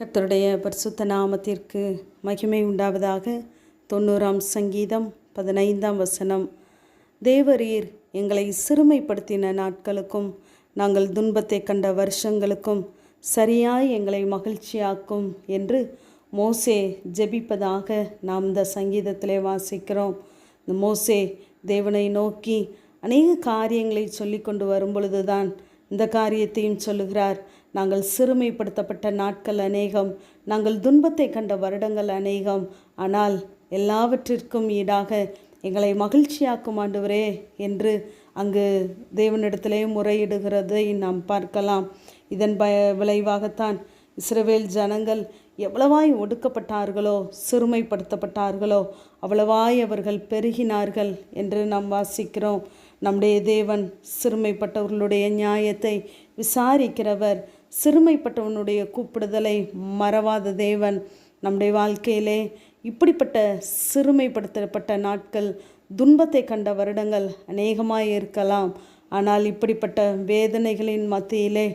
கர்த்தருடைய பரிசுத்த நாமத்திற்கு மகிமை உண்டாவதாக. தொண்ணூறாம் சங்கீதம் பதினைந்தாம் வசனம். தேவரீர் எங்களை சிறுமைப்படுத்தின நாட்களுக்கும் நாங்கள் துன்பத்தை கண்ட வருஷங்களுக்கும் சரியாய் எங்களை மகிழ்ச்சியாக்கும் என்று மோசே ஜெபிப்பதாக நாம் இந்த சங்கீதத்திலே வாசிக்கிறோம். இந்த மோசே தேவனை நோக்கி அநேக காரியங்களை சொல்லி கொண்டு வரும் பொழுதுதான் இந்த காரியத்தையும் சொல்லுகிறார். நாங்கள் சிறுமைப்படுத்தப்பட்ட நாட்கள் அநேகம் நாங்கள் துன்பத்தை கண்ட வருடங்கள் அநேகம். ஆனால் எல்லாவற்றிற்கும் ஈடாக எங்களை மகிழ்ச்சியாக்கும் ஆண்டவரே என்று அங்கு தேவனிடத்திலே முறையிடுகிறதை நாம் பார்க்கலாம். இதன் ப விளைவாகத்தான் இஸ்ரவேல் ஜனங்கள் எவ்வளவாய் ஒடுக்கப்பட்டார்களோ சிறுமைப்படுத்தப்பட்டார்களோ அவ்வளவாய் அவர்கள் பெருகினார்கள் என்று நாம் வாசிக்கிறோம். நம்முடைய தேவன் சிறுமைப்பட்டவர்களுடைய நியாயத்தை விசாரிக்கிறவர் சிறுமைப்பட்டவனுடைய கூப்பிடுதலை மறவாத தேவன் நம்முடைய வாழ்க்கையிலே. இப்படிப்பட்ட சிறுமைப்படுத்தப்பட்ட நாட்கள் துன்பத்தை கண்ட வருடங்கள் அநேகமாக இருக்கலாம். ஆனால் இப்படிப்பட்ட வேதனைகளின் மத்தியிலே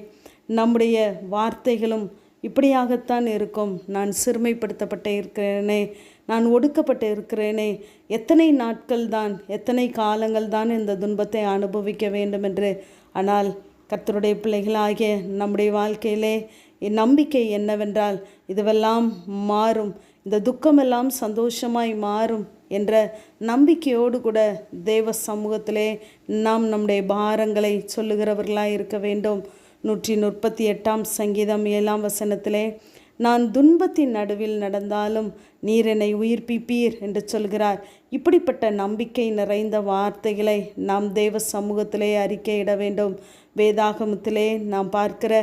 நம்முடைய வார்த்தைகளும் இப்படியாகத்தான் இருக்கும். நான் சிறுமைப்படுத்தப்பட்டு இருக்கிறேனே நான் ஒடுக்கப்பட்டு இருக்கிறேனே எத்தனை நாட்கள் தான் எத்தனை காலங்கள் தான் இந்த துன்பத்தை அனுபவிக்க வேண்டும் என்று. ஆனால் கர்த்தருடைய பிள்ளைகளாகிய நம்முடைய வாழ்க்கையிலே என் நம்பிக்கை என்னவென்றால் இதுவெல்லாம் மாறும். இந்த துக்கமெல்லாம் சந்தோஷமாய் மாறும் என்ற நம்பிக்கையோடு கூட தேவ சமூகத்திலே நாம் நம்முடைய பாரங்களை சொல்லுகிறவர்களாய் இருக்க வேண்டும். நூற்றி முப்பத்தி எட்டாம் சங்கீதம் ஏழாம் வசனத்திலே நான் துன்பத்தின் நடுவில் நடந்தாலும் நீர் என்னை உயிர்ப்பிப்பீர் என்று சொல்கிறார். இப்படிப்பட்ட நம்பிக்கை நிறைந்த வார்த்தைகளை நாம் தேவ சமூகத்திலே அறிக்கையிட வேண்டும். வேதாகமத்திலே நாம் பார்க்கிற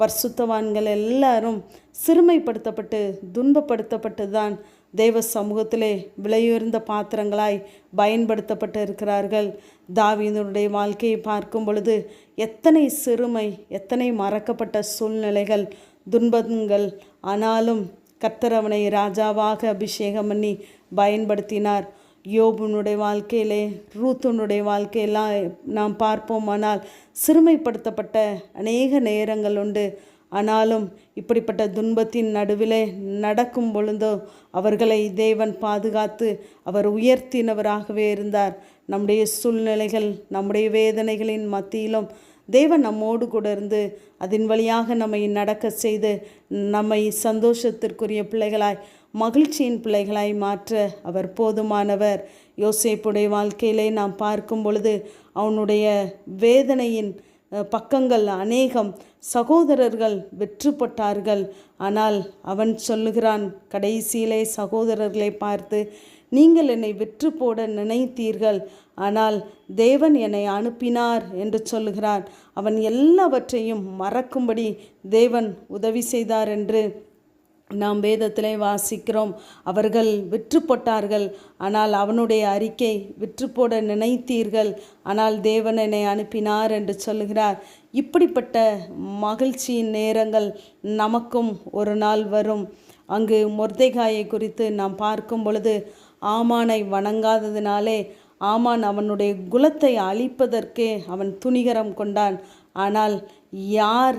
பர்சுத்தவான்கள் எல்லாரும் சிறுமைப்படுத்தப்பட்டு துன்பப்படுத்தப்பட்டு தான் தேவ சமூகத்திலே விலையுயர்ந்த பாத்திரங்களாய் பயன்படுத்தப்பட்டு இருக்கிறார்கள். தாவீதனுடைய வாழ்க்கையை பார்க்கும் பொழுது எத்தனை சிறுமை எத்தனை மறக்கப்பட்ட சூழ்நிலைகள் துன்பங்கள். ஆனாலும் கத்தரவனை அவனை ராஜாவாக அபிஷேகம் பண்ணி பயன்படுத்தினார். யோபுனுடைய வாழ்க்கையிலே ரூத்துனுடைய வாழ்க்கையெல்லாம் நாம் பார்ப்போமானால் சிறுமைப்படுத்தப்பட்ட அநேக நேரங்கள் உண்டு. ஆனாலும் இப்படிப்பட்ட துன்பத்தின் நடுவிலே நடக்கும் பொழுதோ அவர்களை தேவன் பாதுகாத்து அவர் உயர்த்தினவராகவே இருந்தார். நம்முடைய சூழ்நிலைகள் நம்முடைய வேதனைகளின் மத்தியிலும் தேவன் நம்மோடு கூட இருந்து அதன் வழியாக நம்மை நடக்க செய்து நம்மை சந்தோஷத்திற்குரிய பிள்ளைகளாய் மகிழ்ச்சியின் பிள்ளைகளாய் மாற்ற அவர் போதுமானவர். யோசேப்புடைய வாழ்க்கையிலே நாம் பார்க்கும் பொழுது அவனுடைய வேதனையின் பக்கங்கள் அநேகம் சகோதரர்கள் வெற்றுப்பட்டார்கள் ஆனால் அவன் சொல்லுகிறான் கடைசியிலே சகோதரர்களை பார்த்து நீங்கள் என்னை விற்று போட நினைத்தீர்கள். ஆனால் தேவன் என்னை அனுப்பினார் என்று சொல்லுகிறார். அவன் எல்லாவற்றையும் மறக்கும்படி தேவன் உதவி செய்தார் என்று நாம் வேதத்திலே வாசிக்கிறோம். அவர்கள் விற்றுப்பட்டார்கள் ஆனால் அவனுடைய அறிக்கை விற்றுப்போட நினைத்தீர்கள். ஆனால் தேவன் என்னை அனுப்பினார் என்று சொல்லுகிறார். இப்படிப்பட்ட மகிழ்ச்சியின் நேரங்கள் நமக்கும் ஒரு நாள் வரும். அங்கு மொர்தேகாயை குறித்து நாம் பார்க்கும் பொழுது ஆமானை வணங்காததினாலே ஆமான் அவனுடைய குலத்தை அழிப்பதற்கே அவன் துணிகரம் கொண்டான். ஆனால் யார்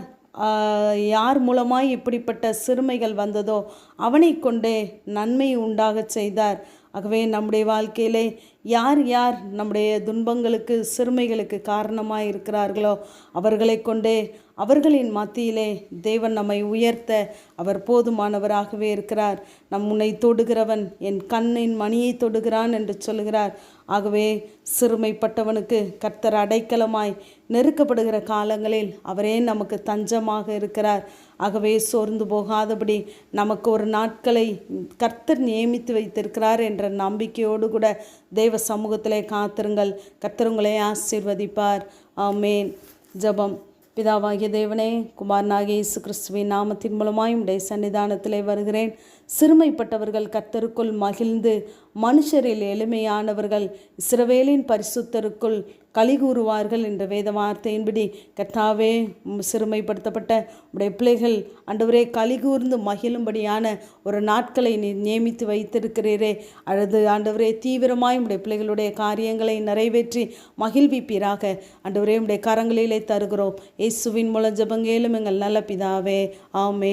யார் மூலமாய் இப்படிப்பட்ட சிறுமைகள் வந்ததோ அவனை கொண்டே நன்மை உண்டாகச் செய்தார். ஆகவே நம்முடைய வாழ்க்கையிலே யார் யார் நம்முடைய துன்பங்களுக்கு சிறுமைகளுக்கு காரணமாக இருக்கிறார்களோ அவர்களை கொண்டே அவர்களின் மத்தியிலே தேவன் நம்மை உயர்த்த அவர் போதுமானவராகவே இருக்கிறார். நம் உன்னை தொடுகிறவன் என் கண்ணின் மணியை தொடுகிறான் என்று சொல்கிறார் ஆகவே சிறுமைப்பட்டவனுக்கு கர்த்தர் அடைக்கலமாய் நெருக்கப்படுகிற காலங்களில் அவரே நமக்கு தஞ்சமாக இருக்கிறார். ஆகவே சோர்ந்து போகாதபடி நமக்கு ஒரு நாட்களை கர்த்தர் நியமித்து வைத்திருக்கிறார் என்ற நம்பிக்கையோடு கூட தெய்வ சமூகத்திலே காத்திருங்கள். கர்த்தருங்களை ஆசீர்வதிப்பார். ஆமேன். ஜபம். பிதாவாகிய தேவனே குமாரனாகிய இயேசு கிறிஸ்துவின் நாமத்தின் மூலமாய் உடைய சன்னிதானத்திலே வருகிறேன். சிறுமைப்பட்டவர்கள் கத்தருக்குள் மகிழ்ந்து மனுஷரில் எளிமையானவர்கள் இஸ்ரவேலின் பரிசுத்தருக்குள் களி கூறுவார்கள் என்ற வேத வார்த்தையின்படி கர்த்தாவே சிறுமைப்படுத்தப்பட்ட உடைய பிள்ளைகள் ஆண்டவரே களி கூர்ந்து மகிழும்படியான ஒரு நாட்களை நியமித்து வைத்திருக்கிறீரே. அல்லது ஆண்டவரே தீவிரமாய் உடைய பிள்ளைகளுடைய காரியங்களை நிறைவேற்றி மகிழ்விப்பீராக. ஆண்டவரே உடைய கரங்களிலே தருகிறோம். இயேசுவின் மூலம் ஜபங்கேலும் எங்கள் நல்ல பிதாவே. ஆமே